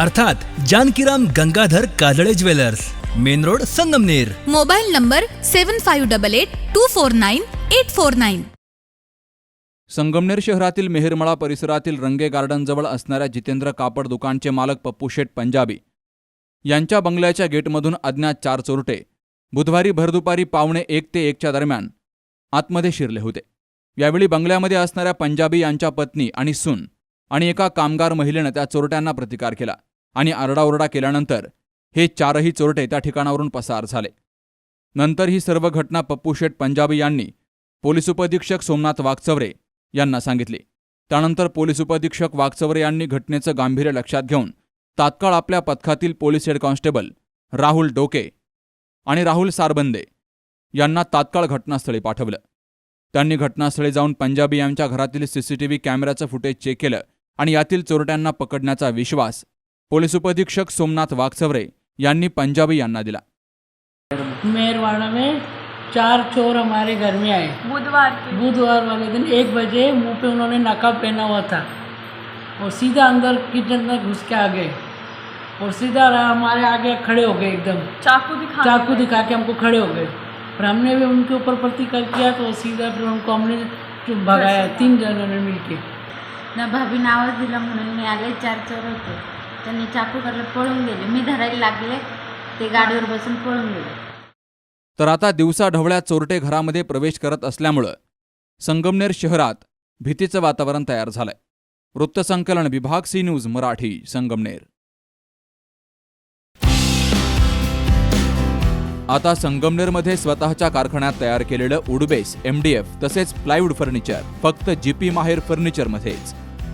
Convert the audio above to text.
अर्थात Jankiram Gangadhar Kajale jewellers main road Sangamner. Mobile number seven five double eight two four nine eight four nine. Sangamner शहरातील मेहरमळा परिसरातील रंगे गार्डनजवळ असणाऱ्या जितेंद्र कापड दुकानचे मालक पप्पू शेठ पंजाबी. यांच्या बंगल्याच्या गेटमधून अज्ञात चार चोरटे. बुधवारी भरदुपारी पावणे एक ते एकच्या दरम्यान आतमध्ये शिरले होते. यावेळी बंगल्यामध्ये असणाऱ्या पंजाबी यांच्या पत्नी आणि सून आणि एका कामगार महिलेनं त्या चोरट्यांना प्रतिकार केला. आणि आरडाओरडा केल्यानंतर हे चारही चोरटे त्या ठिकाणावरून पसार झाले. नंतर ही सर्व घटना पप्पू शेठ पंजाबी यांनी पोलीस उपअधीक्षक सोमनाथ वाघचवरे यांना सांगितले. त्यानंतर पोलीस उपअधीक्षक वाघचवरे यांनी घटनेचं गांभीर्य लक्षात घेऊन तात्काळ आपल्या पथकातील police head constable Rahul Doke आणि राहुल सारबंदे यांना तात्काळ घटनास्थळी पाठवलं. त्यांनी घटनास्थळी जाऊन पंजाबी यांच्या घरातील सीसीटीव्ही कॅमेऱ्याचं फुटेज चेक केलं आणि यातील चोरट्यांना पकडण्याचा विश्वास पोलीस उपअधीक्षक सोमनाथ वागचवरे यांनी पंजाबी यांना दिला. मेरवाड़ा में चार चोर हमारे घर में आए. बुधवार के. बुधवार वाले दिन एक बजे मुंह पे उन्होंने नकाब पहना हुआ था और सीधा अंदर किचन में घुस के आ गए और सीधा हमारे आगे खड़े हो गए एकदम। चाकू दिखा चाकू दिखा के हमको खड़े हो गए। और हमने भी उनके ऊपर प्रतिकार किया तो सीधा फिर उनको हमने भगाया तीन जनों ने मिलके। न भाभीनं आवाज दिला म्हणून मी आले चार चोर होते। त्यांनी चाकू करलं पळून गेले. मी धरायला लागले ते गाडीवर बसून पळून गेले. तर आता दिवसा ढवळ्या चोरटे घरामध्ये प्रवेश करत असल्यामुळं संगमनेर शहरात भीतीचं वातावरण तयार झालंय. वृत्तसंकलन विभाग सी न्यूज मराठी संगमनेर. आता संगमनेरमध्ये स्वतःच्या कारखान्यात तयार केलेलं उडबेस एमडीएफ तसेच प्लायवूड फर्निचर फक्त जीपी माहेर फर्निचरमध्येच.